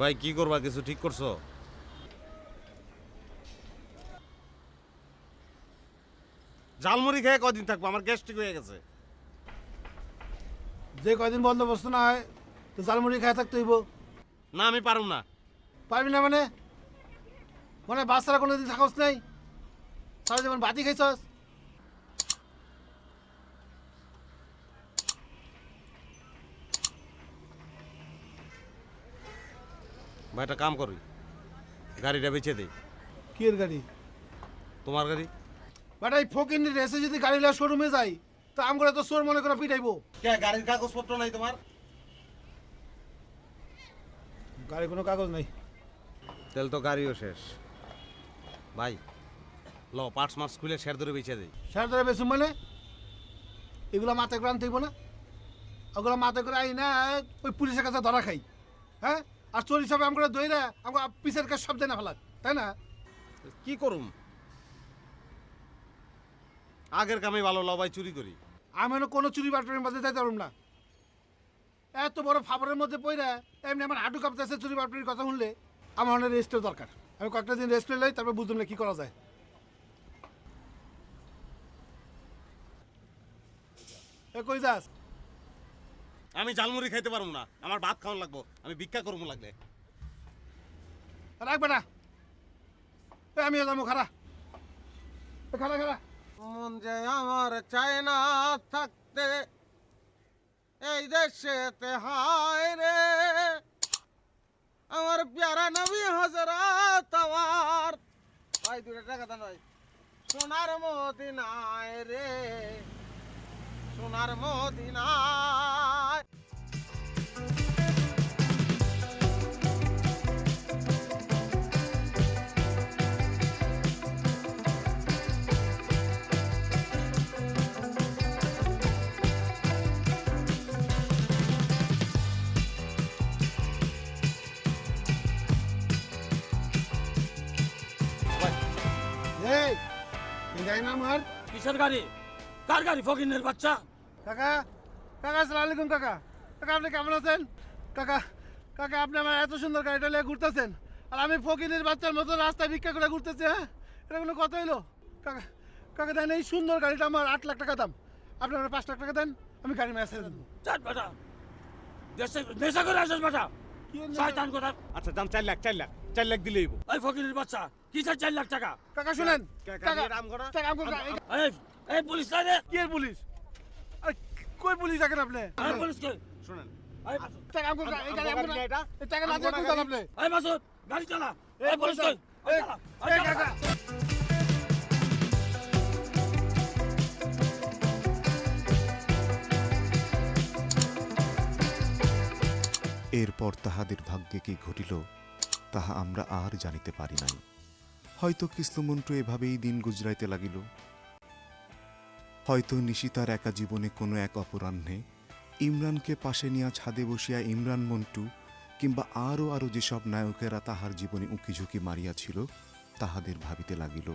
ভাই কি করবা? কিছু ঠিক করছ? জালমুড়ি খেয়ে কদিন থাকব? আমার গ্যাস্ট্রিক হয়ে গেছে। যে কয়দিন বন্দোবস্ত না হয় তো জালমুড়ি খায় থাকতে হইব। না আমি পারুম না। পারবি না মানে? মানে বাচ্চারা কোনো দিন থাকস নাই? সারা যেমন বাতি খাইছস? ভাই একটা কাম করি। গাড়িটা বেচে দেই। কি এর গাড়ি? তোমার গাড়ি? বাট এই ফকির রেসে যদি গাড়ি লিয়ে শোরুমে যাই তো আম করে তো চোর মনে করে পিটাইবো। কে গাড়ির কাগজপত্র নাই তোমার? গাড়ি কোনো কাগজ নাই। তেল তো গাড়িও শেষ। ভাই ল পার্টস মার্টস খুলে শের ধরে বেচে দেই। স্যার ধরে বেসুম মানে? এগুলো মাথায় করে আনতে হইব না? ওগুলো মাথায় করে আই না ওই পুলিশের কাছে ধরা খাই। হ্যাঁ? আর চোর হিসাবে আমরা দইরা আমরা পিসের কাছে সব দেয় না ফেলাক তাই না? কি করুম? আগের কামে ভালো লবাই চুরি করি। আমি কোনো চুরি বাটপারের মধ্যে যাইতে পারব না। এত বড় ফাবরের মধ্যে পড়া এমনি আমার হাঁটু কাঁপতেছে চুরি বাটপারির কথা শুনলে আমার অনেক রেস্টের দরকার। আমি কয়েকটা দিন রেস্ট নিলাই তারপর বুঝলাম না কি করা যায়। এ কই যাস? আমি জালমুড়ি খাইতে পারব না। আমার ভাত খাওয়ান লাগবো। আমি ভিক্ষা করব লাগলে। রাখবে না। আমিও যাব খারা খারা খারা মন যে আমার চায় না থাকতে এই দেশেতে হায় রে। আমার প্যারা নবী হজরত আমার ভাই দুটা টাকা দেন ভাই। সোনার মদিনায় রে। সোনার মদিনায় এই এই গাড়ি নাম আর? কিসের গাড়ি? কার গাড়ি ফকিনের বাচ্চা? কাকা কাকা আসসালামু আলাইকুম কাকা। কাকা আপনি কেমন আছেন? কাকা কাকা আপনি আমার এত সুন্দর গাড়িটা নিয়ে ঘুরতেছেন। আর আমি ফকিনের বাচ্চার মতো রাস্তায় ভিক্ষা করে ঘুরতেছি হ্যাঁ? এটা কোনো কথা হইল? কাকা কাকা দেন এই সুন্দর গাড়িটা আমার আট লাখ টাকা দাম। আপনি আমার পাঁচ লাখ টাকা দেন আমি গাড়ি মেসে দেবো। চাট বেটা। দেশে নেশা করে আসিস বেটা। আচ্ছা দাম চার লাখ চার লাখ চার লাখ দিলেই ফকিনের বাচ্চা। কিসের চার লাখ টাকা? কাকা শুনেন। এই- পুলিশ না রে? কি পুলিশ? কই পুলিশ দেখেন আপনি? শোনেন। গাড়ি। চালা। এই পুলিশ কই? এই কাকা। এরপর তাহাদের ভাগ্যে কি ঘটিল তাহা আমরা আর জানিতে পারি নাই। হয়তো কৃষ্ণমন্ত্র এভাবেই দিন গুজরাইতে লাগিল। হয়তো নিশিতার একা জীবনে কোনো এক অপরাহ্নে ইমরানকে পাশে নিয়া ছাদে বসিয়া ইমরান মন্টু কিংবা আরও আরও যেসব নায়কেরা তাহার জীবনে উঁকিঝুঁকি মারিয়াছিল, তাহাদের ভাবিতে লাগিল।